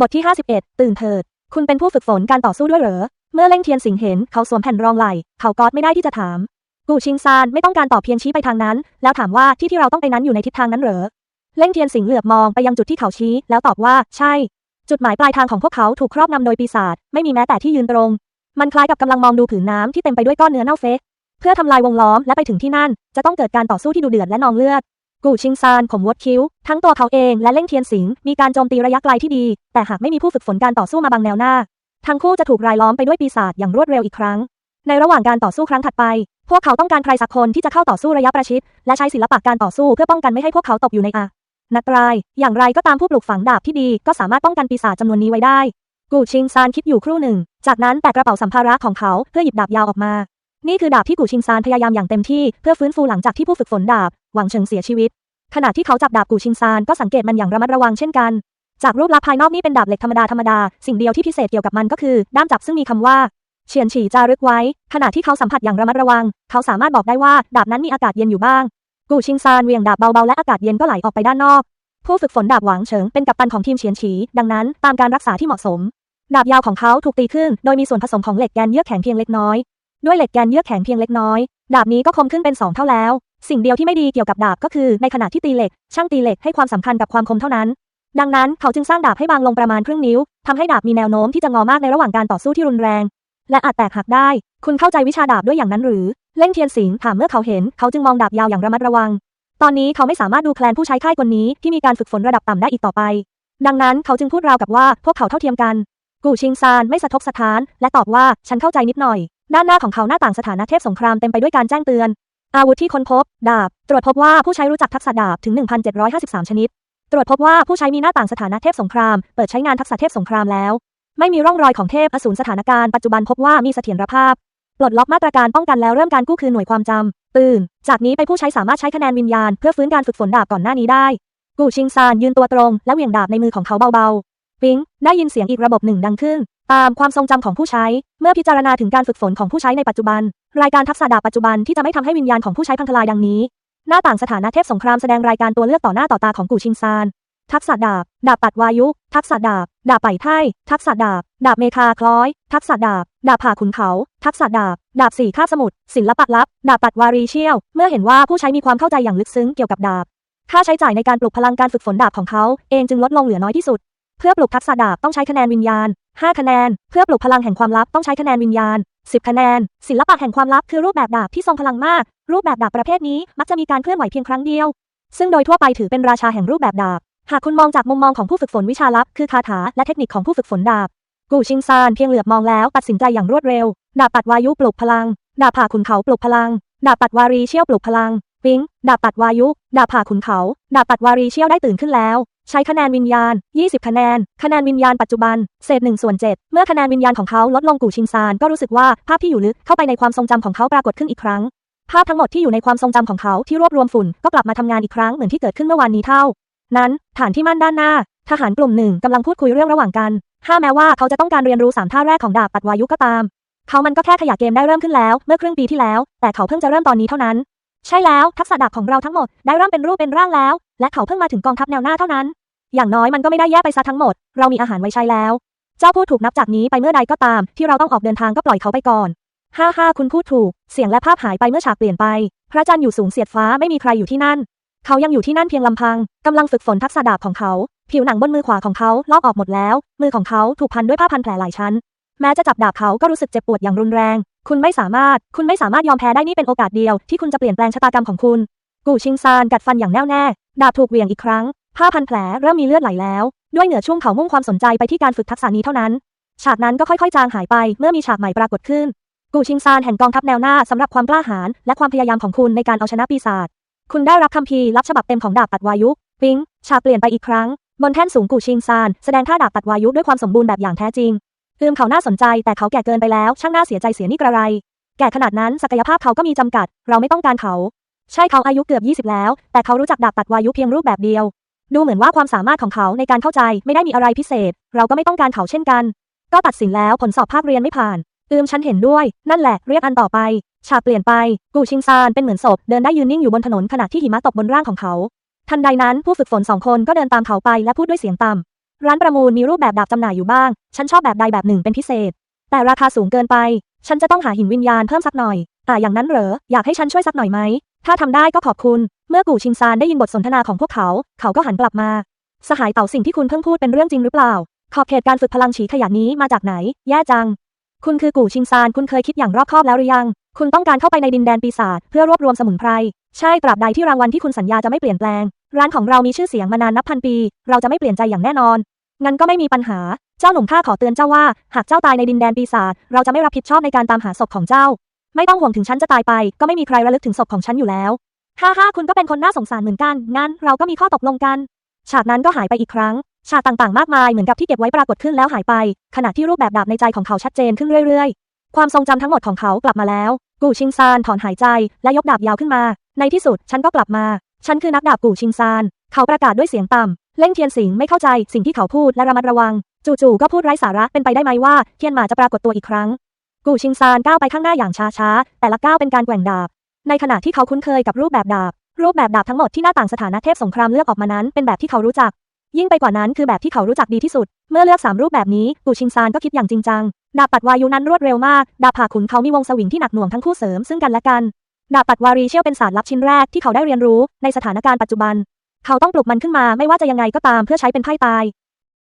บทที่ 51 ตื่นเถิด คุณเป็นผู้ฝึกฝนการต่อสู้ด้วยเหรอ เมื่อเล่งเทียนสิงเห็นเขาสวมแผ่นรองไหล่ เขากอดไม่ได้ที่จะถาม กูชิงซานไม่ต้องการตอบเพียงชี้ไปทางนั้น แล้วถามว่าที่ที่เราต้องไปนั้นอยู่ในทิศทางนั้นเหรอ เล่งเทียนสิงเหลือบมองไปยังจุดที่เขาชี้ แล้วตอบว่า ใช่ จุดหมายปลายทางของพวกเขาถูกครอบงำโดยปีศาจ ไม่มีแม้แต่ที่ยืนตรง มันคล้ายกับกำลังมองดูผืนน้ำที่เต็มไปด้วยก้อนเนื้อเน่าเฟะเพื่อทำลายวงล้อมและไปถึงที่นั่น จะต้องเกิดการต่อสู้ที่ดูเดือดและนองเลือด กูชิงซานข่มวดคิ้ว ทั้งตัวเขาเองและเล่งเทียนสิง มีการโจมตีระยะไกลที่ดี แต่หากไม่มีผู้ฝึกฝนการต่อสู้มาบังแนวหน้า ทั้งคู่จะถูกรายล้อมไปด้วยปีศาจอย่างรวดเร็วอีกครั้ง ในระหว่างการต่อสู้ครั้งถัดไป พวกเขาต้องการใครสักคนที่จะเข้าต่อสู้ระยะประชิด และใช้ศิลปะการต่อสู้เพื่อป้องกันไม่ให้พวกเขาตกอยู่ในอานัตราย อย่างไรก็ตามผู้ปลูกฝังดาบที่ดี ก็สามารถป้องกันปีศาจจำนวนนี้ไว้ได้ กูชิงซานคิดอยู่ครู่หนึ่ง จากนั้นแตะกระเป๋าสัมภาระของเขาเพื่อหยิบดาบยาวออกมา นี่คือดาบที่กูชิงซานพยายามอย่างเต็มที่เพื่อฟื้นฟูหลังจากที่ผู้ฝึกฝนดาบ หวังเฉิงเสียชีวิต ขณะที่เขาจับดาบกูชิงซานก็สังเกตมันอย่างระมัดระวังเช่นกัน จากรูปลักษณ์ภายนอกนี่เป็นดาบเหล็กธรรมดาธรรมดา สิ่งเดียวที่พิเศษเกี่ยวกับมันก็คือด้ามจับซึ่งมีคำว่าเฉียนฉีจารึกไว้ ขณะที่เขาสัมผัสอย่างระมัดระวัง เขาสามารถบอกได้ว่าดาบนั้นมีอากาศเย็นอยู่บ้าง กูชิงซานเหวียงดาบเบาๆและอากาศเย็นก็ไหลออกไปด้านนอก ผู้ฝึกฝนดาบหวังเฉิงเป็นกัปตันของทีมเฉียนฉี ดังนั้นตามการรักษาที่เหมาะสม ดาบยาวของเขาถูกตีขึ้น โดยมีส่วนผสมของเหล็กแกนเยือกแข็งเพียงเล็กน้อย ด้วยเหล็กแกนเยือกแข็งเพียงเล็กน้อย ดาบนี้ก็คมขึ้นเป็นสองเท่าแล้ว สิ่งเดียวที่ไม่ดีเกี่ยวกับดาบก็คือในขณะที่ตีเหล็ก ช่างตีเหล็กให้ความสำคัญกับความคมเท่านั้น ดังนั้นเขาจึงสร้างดาบให้บางลงประมาณครึ่งนิ้วทำให้ดาบมีแนวโน้มที่จะงอมากในระหว่างการต่อสู้ที่รุนแรง และอาจแตกหักได้ คุณเข้าใจวิชาดาบด้วยอย่างนั้นหรือ เล่งเทียนสิงถามเมื่อเขาเห็น เขาจึงมองดาบยาวอย่างระมัดระวัง ตอนนี้เขาไม่สามารถดูแคลนผู้ใช้ค่ายคนนี้ที่มีการฝึกฝนระดับต่ำได้อีกต่อไป ดังนั้นเขาจึงพูดราวกับว่าพวกเขาเท่าเทียมกัน กูชิงซานไม่สะทกสะท้าน และตอบว่าฉันเข้าใจนิดหน่อยด้านหน้าของเขาหน้าต่างสถานะเทพสงครามเต็มไปด้วยการแจ้งเตือน อาวุธที่ค้นพบ ดาบ ตรวจพบว่าผู้ใช้รู้จักทักษะดาบถึง 1,753 ชนิด ตรวจพบว่าผู้ใช้มีหน้าต่างสถานะเทพสงคราม เปิดใช้งานทักษะเทพสงครามแล้ว ไม่มีร่องรอยของเทพอสูรสถานการณ์ปัจจุบันพบว่ามีเสถียรภาพ ปลดล็อกมาตรการป้องกันแล้วเริ่มการกู้คืนหน่วยความจำตื่นจากนี้ไปผู้ใช้สามารถใช้คะแนนวิญญาณเพื่อฟื้นการฝึกฝนดาบก่อนหน้านี้ได้ กูชิงซานยืนตัวตรงและเหวี่ยงดาบในมือของเขาเบาๆ ปิ๊ง ได้ยินเสียงอีกระบบหนึ่งดังขึ้น ตามความทรงจำของผู้ใช้ เมื่อพิจารณาถึงการฝึกฝนของผู้ใช้ในปัจจุบัน รายการทักษะดาบปัจจุบันที่จะไม่ทำให้วิญญาณของผู้ใช้พังทลายดังนี้ หน้าต่างสถานะเทพสงครามแสดงรายการตัวเลือกต่อหน้าต่อตาของกูชิงซาน ทักษะดาบ ดาบปัดวายุ ทักษะดาบ ดาบไปไท่ทักษะดาบ ดาบเมคาคล้อย ทักษะดาบ ดาบผ่าขุนเขา ทักษะดาบ ดาบสี่คาบสมุทร ศิลปะลับ ดาบปัดวารีเชี่ยว เมื่อเห็นว่าผู้ใช้มีความเข้าใจอย่างลึกซึ้งเกี่ยวกับดาบ ค่าใช้จ่ายในการปลุกพลังการฝึกฝนดาบของเขาเองจึงลดลงเหลือน้อยที่สุด เพื่อปลุกทักษะดาบต้องใช้คะแนนวิญญาณ 5 คะแนน เพื่อปลุกพลังแห่งความลับต้องใช้คะแนนวิญญาณ 10 คะแนน ศิลปะแห่งความลับคือรูปแบบดาบที่ทรงพลังมาก รูปแบบดาบประเภทนี้มักจะมีการเคลื่อนไหวเพียงครั้งเดียว ซึ่งโดยทั่วไปถือเป็นราชาแห่งรูปแบบดาบ หากคุณมองจากมุมมองของผู้ฝึกฝนวิชาลับ คือคาถาและเทคนิคของผู้ฝึกฝนดาบ กูชิงซานเพียงเหลือบมองแล้วตัดสินใจอย่างรวดเร็ว ดาบปัดวายุปลุกพลัง ดาบผ่าขุนเขาปลุกพลัง ดาบปัดวารีเชี่ยวปลุกพลัง ปิ๊งดาบปัดวายุ ดาบผ่าขุนเขา ดาบปัดวารีเชี่ยวได้ตื่นขึ้นแล้ว ใช้คะแนนวิญญาณ 20 คะแนน คะแนนวิญญาณปัจจุบัน เศษ1ส่วน7เมื่อคะแนนวิญญาณของเขาลดลงกู่ชิงซานก็รู้สึกว่าภาพที่อยู่ลึกเข้าไปในความทรงจำของเขาปรากฏขึ้นอีกครั้ง ภาพทั้งหมดที่อยู่ในความทรงจำของเขาที่รวบรวมฝุ่นก็กลับมาทำงานอีกครั้งเหมือนที่เกิดขึ้นเมื่อวานนี้เท่า นั้นฐานที่มั่นด้านหน้า ทหารกลุ่มหนึ่งกำลังพูดคุยเรื่องระหว่างกันห้าแม้ว่าเขาจะต้องการเรียนรู้สามท่าแรกของดาบปัดวายุก็ตาม เขามันก็แค่ขยะเกมได้เริ่มขึ้นแล้วเมื่อครึ่งปีที่แล้ว แต่เขาเพิ่งจะเริ่มตอนนี้เท่านั้น ใช่แล้วทักษะดาบของเราทั้งหมดได้เริ่มเป็นรูปเป็นร่างแล้ว และเขาเพิ่งมาถึงกองทัพแนวหน้าเท่านั้น อย่างน้อยมันก็ไม่ได้แย่ไปซะทั้งหมด เรามีอาหารไว้ใช้แล้ว เจ้าพูดถูกนับจากนี้ไปเมื่อใดก็ตาม ที่เราต้องออกเดินทางก็ปล่อยเขาไปก่อนห้าห้าคุณพูดถูก เสียงและภาพหายไปเมื่อฉากเปลี่ยนไป พระจันทร์อยู่สูงเสียดฟ้าไม่มีใครอยู่ที่นั่น เขายังอยู่ที่นั่นเพียงลำพังกำลังฝึกฝนทักษะดาบของเขา ผิวหนังบนมือขวาของเขาลอกออกหมดแล้ว มือของเขาถูกพันด้วยผ้าพันแผลหลายชั้น แม้จะจับดาบเขาก็รู้สึกเจ็บปวดอย่างรุนแรง คุณไม่สามารถ คุณไม่สามารถยอมแพ้ได้นี่เป็นโอกาสเดียวที่คุณจะเปลี่ยนแปลงชะตากรรมของคุณ กูชิงซานกัดฟันอย่างแน่วแน่ ดาบถูกเหวี่ยงอีกครั้ง ผ้าพันแผลเริ่มมีเลือดไหลแล้ว ด้วยเหนือช่วงเขามุ่งความสนใจไปที่การฝึกทักษะนี้เท่านั้น ฉากนั้นก็ค่อยๆ จางหายไปเมื่อมีฉากใหม่ปรากฏขึ้น กูชิงซานแห่งกองทัพแนวหน้าสำหรับความกล้าหาญและความพยายามของคุณในการเอาชนะปีศาจ คุณได้รับคัมภีรับฉบับเต็มของดาบปัดวายุปิ๊ง ฉากเปลี่ยนไปอีกครั้ง บนแท่นสูงกูชิงซานแสดงท่าดาบปัดวายุด้วยความสมบูรณ์แบบอย่างแท้จริงอืมเขาน่าสนใจแต่เขาแก่เกินไปแล้วช่างน่าเสียใจเสียนี่กระไร แก่ขนาดนั้นศักยภาพเขาก็มีจำกัด เราไม่ต้องการเขา ใช่เขาอายุเกือบ 20 แล้ว แต่เขารู้จักดาบปัดวายุเพียงรูปแบบเดียว ดูเหมือนว่าความสามารถของเขาในการเข้าใจไม่ได้มีอะไรพิเศษ เราก็ไม่ต้องการเขาเช่นกัน ก็ตัดสินแล้วผลสอบภาคเรียนไม่ผ่าน อืมฉันเห็นด้วย นั่นแหละ เรียกอันต่อไป ฉากเปลี่ยนไป กูชิงซานเป็นเหมือนศพเดินได้ยืนนิ่งอยู่บนถนนขณะที่หิมะตกบนร่างของเขา ทันใดนั้นผู้ฝึกฝนสองคนก็เดินตามเขาไปและพูดด้วยเสียงต่ำร้านประมูลมีรูปแบบดาบจำหน่ายอยู่บ้าง ฉันชอบแบบใดแบบหนึ่งเป็นพิเศษ แต่ราคาสูงเกินไป ฉันจะต้องหาหินวิญญาณเพิ่มสักหน่อยแต่อย่างนั้นเหรอ อยากให้ฉันช่วยสักหน่อยไหม ถ้าทำได้ก็ขอบคุณ เมื่อกู่ชิงซานได้ยินบทสนทนาของพวกเขา เขาก็หันกลับมา สหายเต่าสิ่งที่คุณเพิ่งพูดเป็นเรื่องจริงหรือเปล่า ขอบเขตการฝึกพลังฉีขยะนี้มาจากไหน แย่จัง คุณคือกู่ชิงซาน คุณเคยคิดอย่างรอบคอบแล้วหรือยัง คุณต้องการเข้าไปในดินแดนปีศาจเพื่อรวบรวมสมุนไพร ใช่ตราบใดที่รางวัลที่คุณสัญญาจะไม่เปลี่ยนแปลง ร้านของเรามีชื่อเสียงมานานนับพันปี เราจะไม่เปลี่ยนใจอย่างแน่นอน งั้นก็ไม่มีปัญหา เจ้าหนุ่มข้าขอเตือนเจ้าว่า หากเจ้าตายในดินแดนปีศาจ เราจะไม่รับผิดชอบในการตามหาศพของเจ้า ไม่ต้องห่วงถึงฉันจะตายไป ก็ไม่มีใครระลึกถึงศพของฉันอยู่แล้วฮ่าฮ่าคุณก็เป็นคนน่าสงสารเหมือนกัน งั้นเราก็มีข้อตกลงกัน ฉากนั้นก็หายไปอีกครั้ง ฉากต่างๆ มากมายเหมือนกับที่เก็บไว้ปรากฏขึ้นแล้วหายไป ขณะที่รูปแบบดาบในใจของเขาชัดเจนขึ้นเรื่อยๆ ความทรงจำทั้งหมดของเขากลับมาแล้ว กู่ชิงซานถอนหายใจ และยกดาบยาวขึ้นมา ในที่สุดฉันก็กลับมา ฉันคือนักดาบกู่ชิงซาน เขาประกาศด้วยเสียงต่ำเล่งเทียนสิงไม่เข้าใจสิ่งที่เขาพูดและระมัดระวัง จู่ๆก็พูดไร้สาระเป็นไปได้ไหมว่าเทียนหมาจะปรากฏตัวอีกครั้ง กูชิงซานก้าวไปข้างหน้าอย่างช้าๆ แต่ละก้าวเป็นการแกว่งดาบ ในขณะที่เขาคุ้นเคยกับรูปแบบดาบ รูปแบบดาบทั้งหมดที่หน้าต่างสถานะเทพสงครามเลือกออกมานั้นเป็นแบบที่เขารู้จัก ยิ่งไปกว่านั้นคือแบบที่เขารู้จักดีที่สุด เมื่อเลือกสามรูปแบบนี้กูชิงซานก็คิดอย่างจริงจัง ดาบปัดวายุนั้นรวดเร็วมาก ดาบผ่าขุนเขามีวงสวิงที่หนักหน่วงทั้งคู่เสริมซึ่งกันและกัน ดาบปัดวารีเชี่ยวเป็นศาสตร์ลับชิ้นแรกที่เขาได้เรียนรู้ในสถานการณ์ปัจจุบัน เขาต้องปลุกมันขึ้นมาไม่ว่าจะยังไงก็ตามเพื่อใช้เป็นไพ่ตาย